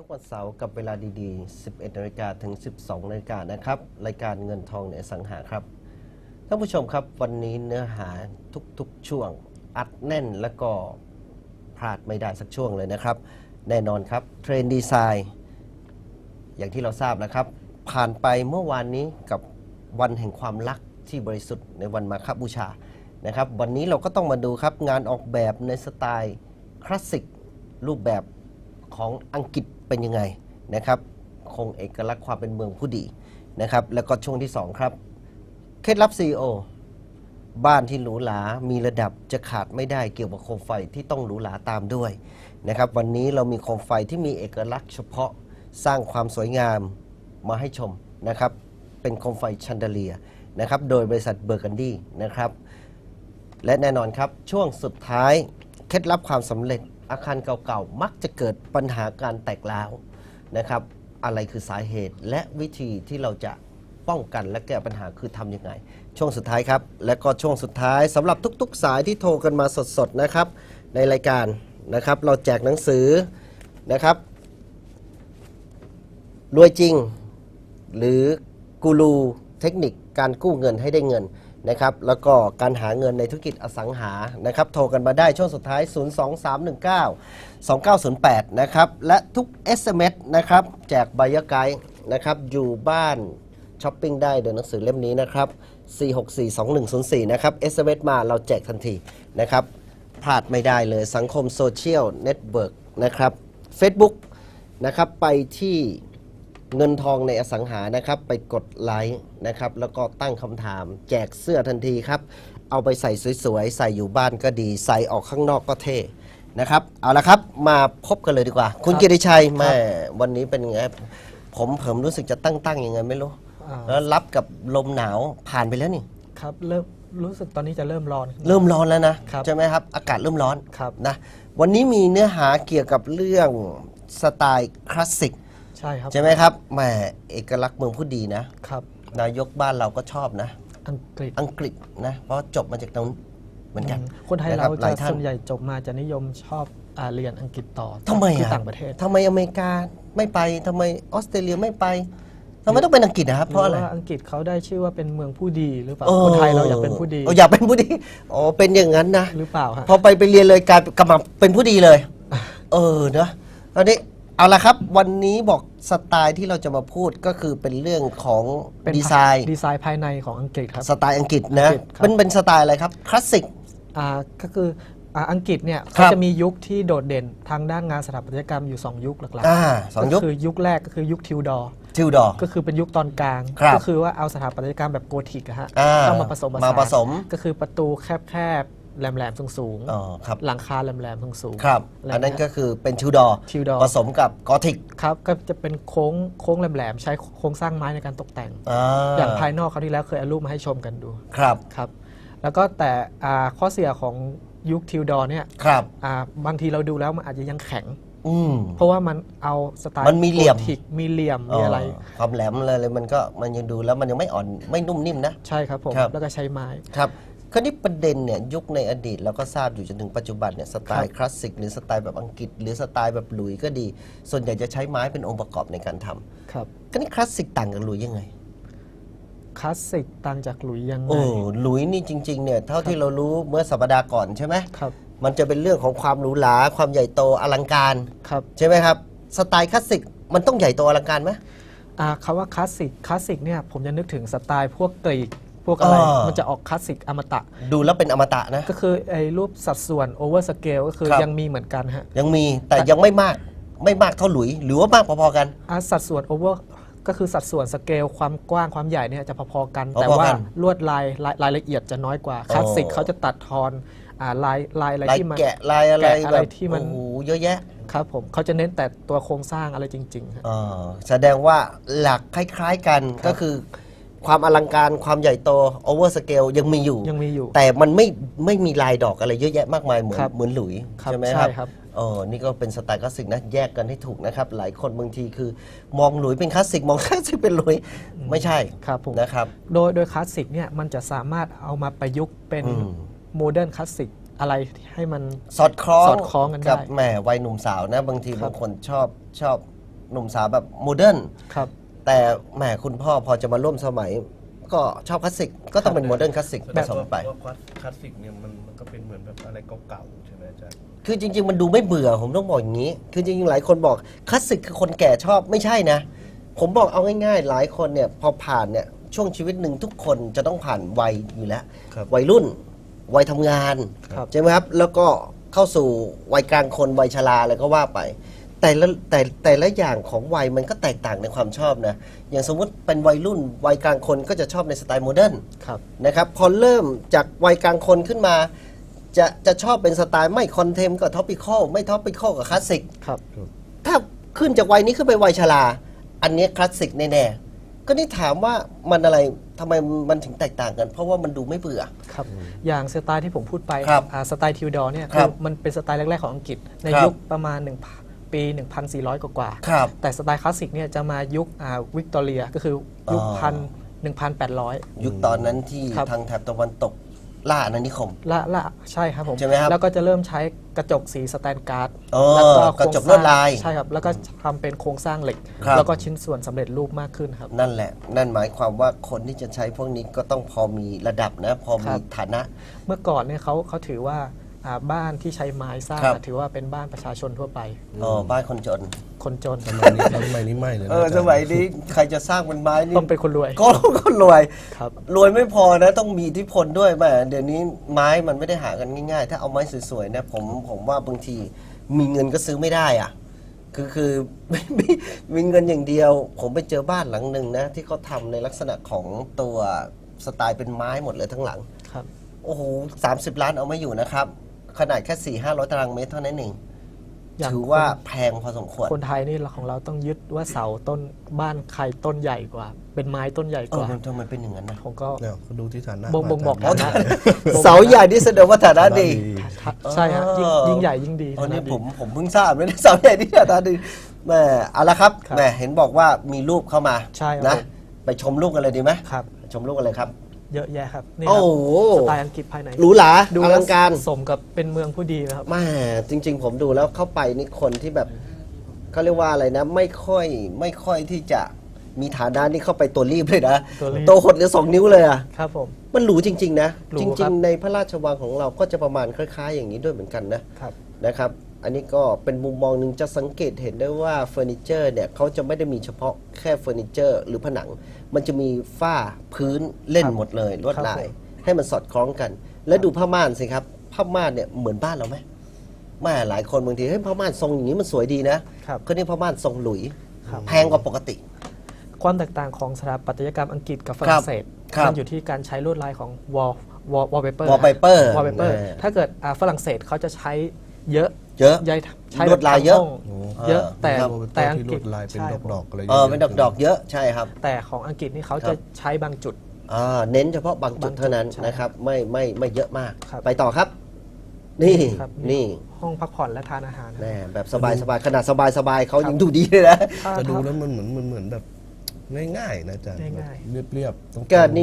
ทุกวันเสาร์กับเวลาดีๆ 11นาฬิกาถึง 12นาฬิกานะครับ รายการเงินทองในสังหาครับ ท่านผู้ชมครับวันนี้เนื้อหาทุกๆช่วง อัดแน่นแล้วก็พลาดไม่ได้สักช่วงเลยนะครับ แน่นอนครับเทรนด์ดีไซน์อย่างที่เราทราบนะครับ ผ่านไปเมื่อวานนี้กับวันแห่งความรักที่บริสุทธิ์ในวันมาคบูชานะครับ วันนี้เราก็ต้องมาดูครับงานออกแบบในสไตล์คลาสสิกรูปแบบ ของอังกฤษเป็นยังไงนะครับ คงเอกลักษณ์ความเป็นเมืองผู้ดีนะครับ แล้วก็ช่วงที่ 2 ครับ เคล็ดลับ CEO บ้านที่หรูหรา มีระดับจะขาดไม่ได้เกี่ยวกับโคมไฟที่ต้องหรูหราตามด้วยนะครับ วันนี้เรามีโคมไฟที่มีเอกลักษณ์เฉพาะสร้างความสวยงามมาให้ชมนะครับ เป็นโคมไฟชันเดเลียนะครับ โดยบริษัทเบอร์กันดี้นะครับ และแน่นอนครับ ช่วงสุดท้าย เคล็ดลับความสำเร็จ อาคารเก่าๆ มักจะเกิดปัญหาการแตกร้าวนะครับ อะไรคือสาเหตุและวิธีที่เราจะป้องกันและแก้ปัญหาคือทำยังไง ช่วงสุดท้ายครับ และก็ช่วงสุดท้ายสำหรับทุกๆ สายที่โทรกันมาสดๆนะครับ ในรายการนะครับ เราแจกหนังสือนะครับรวยจริง หรือกูรูเทคนิคการกู้เงินให้ได้เงิน นะครับ แล้วก็การหาเงินในธุรกิจอสังหานะครับ โทรกันมาได้ช่วงสุดท้าย 02319 2908 นะครับ และทุก SMS นะครับ แจกใบยะไกด์นะครับ อยู่บ้านช้อปปิ้งได้โดยหนังสือเล่มนี้นะครับ 4642104 นะครับ SMS มาเราแจกทันทีนะครับพลาดไม่ได้เลยสังคมโซเชียลเน็ตเวิร์กนะครับ Facebook นะครับ ไปที่ เงินทองในอสังหานะครับ ไปกดไลค์นะครับ แล้วก็ตั้งคำถาม แจกเสื้อทันทีครับ เอาไปใส่สวยๆ ใส่อยู่บ้านก็ดี ใส่ออกข้างนอกก็เท่นะครับ เอาละครับ มาพบกันเลยดีกว่า คุณกิติชัยแม่วันนี้เป็นไงผมเผมรู้สึกจะตั้งๆยังไงไม่รู้อ่าแล้วรับกับลมหนาวผ่านไปแล้วนี่ ครับเริ่มรู้สึกตอนนี้จะเริ่มร้อนขึ้นเริ่มร้อนแล้วนะครับใช่ไหมครับ อากาศเริ่มร้อนครับนะวันนี้มีเนื้อหาเกี่ยวกับเรื่องสไตล์คลาสสิก ใช่ครับ ใช่ไหมครับแหมเอกลักษณ์เมืองผู้ดีนะ ครับ นายกบ้านเราก็ชอบนะ อังกฤษอังกฤษนะ เพราะจบมาจากตรงเหมือนกันอืมคนไทยะเราบหจะลายท่านส่วนใหญ่จบมาจะนิยมชอบอาเรียนอังกฤษต่อทำไมที่อะต่างประเทศทำไมอเมริกาไม่ไปทำไมออสเตรเลียไม่ไปทำไมต้องเป็นอังกฤษนะครับ เพราะอะไรหว่าอังกฤษเขาได้ชื่อว่าเป็นเมืองผู้ดีหรือเปล่าออคนไทยเราอยากเป็นผู้ดีออยากเป็นผู้ดีอ๋อเป็นอย่างนั้นนะหรือเปล่าฮะพอไปไปเรียนเลยกลายกลับมาเป็นผู้ดีเลย เออเนอะตอนนี้ เอาละครับวันนี้บอกสไตล์ที่เราจะมาพูดก็คือเป็นเรื่องของเป็นดีไซน์ดีไซน์ภายในของอังกฤษครับ สไตล์อังกฤษนะอังกฤษครับเป็นเป็นสไตล์อะไรครับคลาสสิกอ่าก็คืออ่าอังกฤษเนี่ยครัเขาบจะมียุคที่โดดเด่นทางด้านงานสถาปัตยกรรมอยู่ 2 ยุคหลักอ่าสองยุคก็คือยุคแรกก็คือยุคทิวดอร์ทิวดอร์ก็คือเป็นยุคตอนกลางครับก็คือว่าเอาสถาปัตยกรรมแบบโกธิกอะฮะอ่าเข้ามาผสมผสานมาผสมก็คือประตูแคบๆ แหลมๆสูงอ๋อครับๆหลังคาแหลมๆสูงๆครับะไรอันนั้นเงี้ยก็คือเป็นทิวดอร์ Tudor ผสมกับกอธิกครับก็จะเป็นโค้งโค้งแหลมๆใช้โครงสร้างไม้ในการตกแต่งอ่าอย่างภายนอกเขาวที่แล้วเคยเอารูปมาให้ชมกันดูครับครับ แล้วก็แต่อ่าข้อเสียของยุคทิวดอร์เนี่ยครับอ่าบางทีเราดูแล้วมันอาจจะยังแข็งอืมเพราะว่ามันเอาสไตล์มันมีเหลี่ยมโกธิกมีเหลี่ยมมีอะไรความแหลมอะไรเลยมันก็มันยังดูแล้วมันยังไม่อ่อนไม่นุ่มนิ่มนะ ใช่ครับผมครับแล้วก็ใช้ไม้ครับ คราวนี้ประเด็นเนี่ยยุคในอดีตเราก็ทราบอยู่จนถึงปัจจุบันเนี่ยสไตล์ครับคลาสสิกหรือสไตล์แบบอังกฤษ หรือสไตล์แบบหลุยก็ดี ส่วนใหญ่จะใช้ไม้เป็นองค์ประกอบในการทำครับคราวนี้คลาสสิกต่างกับหลุยยังไงคลาสสิกต่างจากหลุยยังไงโอ้หลุยนี่จริงๆเนี่ยเท่าที่เรารู้เมื่อสัปดาห์ก่อนใช่ไหมครับมันจะเป็นเรื่องของความหรูหราความใหญ่โตอลังการครับใช่ไหมครับสไตล์คลาสสิกมันต้องใหญ่โตอลังการไหมอ่าคำว่าคลาสสิกคลาสสิกเนี่ยผมจะนึกถึงสไตล์พวกกรีก พวกอะไรอ่ามัมันจะออกคลาสสิกอมตะ ดูแล้วเป็นอมตะนะ ก็คือไอ้รูปสัดส่วนโอเวอร์สเกลก็คือครับ ยังมีเหมือนกันฮะยังมีแต่ยังไม่มากไม่มากเท่าหลุย หรือว่ามากพอๆกัน อะสัดส่วนโอเวอร์ก็คือสัดส่วนสเกลความกว้างความใหญ่เนี่ยจะพอๆกันพอๆแต่ว่ากันลวดลายรายรายละเอียดจะน้อยกว่าคลาสสิกอ๋อเขาจะตัดทอนอ่าลายลายอะไรลายที่มัน แกะลายอะไรแกะอะไรแบบที่มัน โอ้โหเยอะแยะครับผมเขาจะเน้นแต่ตัวโครงสร้างอะไรจริงๆฮะอ่าแสดงว่าหลักคล้าย ๆกันก็คือ ความอลังการความใหญ่โตโอเวอร์สเกลยังมีอยู่ ยังมีอยู่ แต่มันไม่ไม่มีลายดอกอะไรเยอะแยะมากมายเหมือนครับเหมือนหลุยครับใช่ไหมใช่ครับครับ เออนี่ก็เป็นสไตล์คลาสสิกนะแยกกันให้ถูกนะครับ หลายคนบางทีคือ มองหลุยเป็นคลาสสิกมองคลาสสิกเป็นหลุยไม่ใช่ครับผม นะครับ โดยโดยคลาสสิกเนี่ยมันจะสามารถเอามาประยุกต์เป็นอืม โมเดิร์นคลาสสิกอะไรให้มัน สอดคล้องสอดคล้องกันได้กับแหมวัยหนุ่มสาวนะ บางทีครับบางคนชอบชอบหนุ่มสาวแบบโมเดิร์น ครับ แต่แหมคุณพ่อพอจะมาร่วมสมัย ก็ชอบคลาสสิกก็ต้องเป็นโมเดิร์นคลาสสิกผสมไป ว่าคลาสสิกเนี่ยมันมันก็เป็นเหมือนแบบอะไรเก่าๆใช่ไหมอาจารย์ คือจริง ๆ มันดูไม่เบื่อผมต้องบอกอย่างนี้ คือจริงๆหลายคนบอกคลาสสิกคือคนแก่ชอบไม่ใช่นะ ผมบอกเอาง่ายๆ หลายคนเนี่ยพอผ่านเนี่ยช่วงชีวิตหนึ่งทุกคนจะต้องผ่านวัยอยู่แล้ว ครับ วัยรุ่น วัยทำงานครับ ใช่ไหมครับ แล้วก็เข้าสู่วัยกลางคนวัยชราอะไรก็ว่าไป แต่ละแต่แต่ละอย่างของวัยมันก็แตกต่างในความชอบนะ อย่างสมมุติเป็นวัยรุ่นวัยกลางคนก็จะชอบในสไตล์โมเดิร์นครับนะครับพอเริ่มจากวัยกลางคนขึ้นมา จะจะชอบเป็นสไตล์ไม่คอนเทมก็ท็อปิคอลไม่ท็อปิคอลกับคลาสสิกครับถ้าขึ้นจากวัยนี้ขึ้นไปวัยชราอันเนี้ยคลาสสิกแน่ๆก็นี่ถามว่ามันอะไรทำไมมันถึงแตกต่างกัน เพราะว่ามันดูไม่เบื่อครับอย่างสไตล์ที่ผมพูดไปครับอ่าสไตล์ทิวดอร์เนี่ยครัคืบอมันเป็นสไตล์แรกๆของอังกฤษในครับยุคประมาณ1 ปี 1,400 กว่าๆครับ แต่สไตล์คลาสสิกเนี่ยจะมายุควิกตอเรียก็คือยุคอ๋อพัน1,800ยุคตอนนั้นที่ครับ ทางแถบตะวันตกล่าอาณานิคม ละละใช่ครับผม ใช่ไหมครับแล้วก็จะเริ่มใช้กระจกสีสแตนการ์ดอ๋อแล้วก็กระจกลวดลายใช่ครับ แล้วก็ทำเป็นโครงสร้างเหล็ก ครับ แล้วก็ชิ้นส่วนสำเร็จรูปมากขึ้นครับ นั่นแหละ นั่นหมายความว่าคนที่จะใช้พวกนี้ก็ต้องพอมีระดับนะ พอครัมีบฐานะ เมื่อก่อนเนี่ยเขาเขาถือว่า อ่าบ้านที่ใช้ไม้สร้างครับอะถือว่าเป็นบ้านประชาชนทั่วไป อ๋อบ้านคนจน คนจนสมัยนี้สมัยนี้ไม่เลยนะเอออาจารสมัยนี้ใครจะสร้างเป็นไม้นี่ต้องเป็นคนรวย ก็ก็รวย ครับ รวยไม่พอนะ ต้องมีอิทธิพลด้วยแหมเดี๋ยวนี้ไม้มันไม่ได้หากันง่าย ๆ ถ้าเอาไม้สวยๆนะผมผมว่าบางทีมีเงินก็ซื้อไม่ได้อะ คือคือ ไม่ไม่มีเงินอย่างเดียว ผมไปเจอบ้านหลังหนึ่งนะ ที่เขาทำในลักษณะของตัวสไตล์เป็นไม้หมดเลยทั้งหลัง ครับ โอ้โหสามสิบล้านเอาไม่อยู่นะครับ ขนาดแค่สี่ห้าร้อยตารางเมตรเท่านั้นเองอย่าง ถือว่าแพงพอสมควรคนไทยนี่ของเราต้องยึดว่าเสาต้นบ้านใครต้นใหญ่กว่า เป็นไม้ต้นใหญ่เอกอว่า มันทำไมเป็นอย่างนั้นนะผมก็ เนี่ยเขาดูที่ฐานะบ่งบ่งบอกอาจารย์ฐานะ เสาใหญ่ที่แสดงว่าฐานะดีใช่ฮะยิ่งเออยิ่งใหญ่ยิ่งดี อันนี้ฐาะดีผมผมเพิ่งทราบเลยนะเสาใหญ่ที่ฐานะดีแหม่เอาละครับครับแหม่เห็นบอกว่ามีรูปเข้ามาใช่ครับนะผม ไปชมรูปกันเลยดีไหมครับ ชมรูปกันเลยครับ เยอะแยะครับนี่คโอ้รับโห สไตล์อังกฤษภายในหรูหราดูอแล้ลัวงการสมกับเป็นเมืองผู้ดีนะครับ แม่จริง ๆ ผมดูแล้วเข้าไปนี่คนที่แบบเขาเรียกว่าอะไรนะ ไม่ค่อยไม่ค่อยที่จะมีฐานะนี่เข้าไปตัวรีบเลยนะตัวรีบตัวหดเหลือสองนิ้วเลยอะครับผม มันหรูจริง ๆ นะ หรูจครัริงบๆในพระราชวังของเราก็จะประมาณคล้าย ๆ อย่างนี้ด้วยเหมือนกันนะ ครับ นะครับ อันนี้ก็เป็นมุมมองหนึ่งจะสังเกตเห็นได้ว่าเฟอร์นิเจอร์เนี่ยเขาจะไม่ได้มีเฉพาะแค่เฟอร์นิเจอร์ หรือผนัง มันจะมีฝ้าพื้นเล่นครับหมดเลยลวดครับลายผมให้มันสอดคล้องกัน แล้วดูผ้าม่านสิครับผ้าม่านเนี่ยเหมือนบ้านเราไหมแม่หลายคนบางทีเฮ้ยผ้าม่านทรงอย่างนี้มันสวยดีนะครับ ก็นี่ผ้าม่านทรงหลุยครับ แพงกว่าปกติ ความแตกต่างของสถาปัตยกรรมอังกฤษกับฝรั่งเศสครับ มันอยู่ที่การใช้ลวดลายของ wall wall wallpaper wallpaper วอลเปเปอร์แน่ถ้าเกิดอ่าฝรั่งเศสเขาจะใช้เยอะ เยอะใยใช้ลวดลายเยอะแบบทั้งห้งเยอะแต่ครับ แต่แต่อังที่กลฤวษดลายเป็นใช่ดอกๆอะไรเออเป็นดอกๆเยอะใช่ครับ แต่ของอังกฤษนี่เขาครัจะบใช้บางจุด อ่าเน้นเฉพาะบางจุดบางจุดเท่านั้นใช่นะครับ ไม่ไม่ไม่เยอะมาก ครับ ไปต่อครับ นี่ครับนี่ห้องพักผ่อนและทานอาหารแน่แบบสบายสบายขนาดสบายสบายเขาครับยังดูดีเลยนะ ถ้าแต่ดูถ้าแล้วมันเหมือนมันเหมือนแบบง่ายๆนะอาจารย์ง่ายๆแบบเรียบๆตรงๆ ก็นี่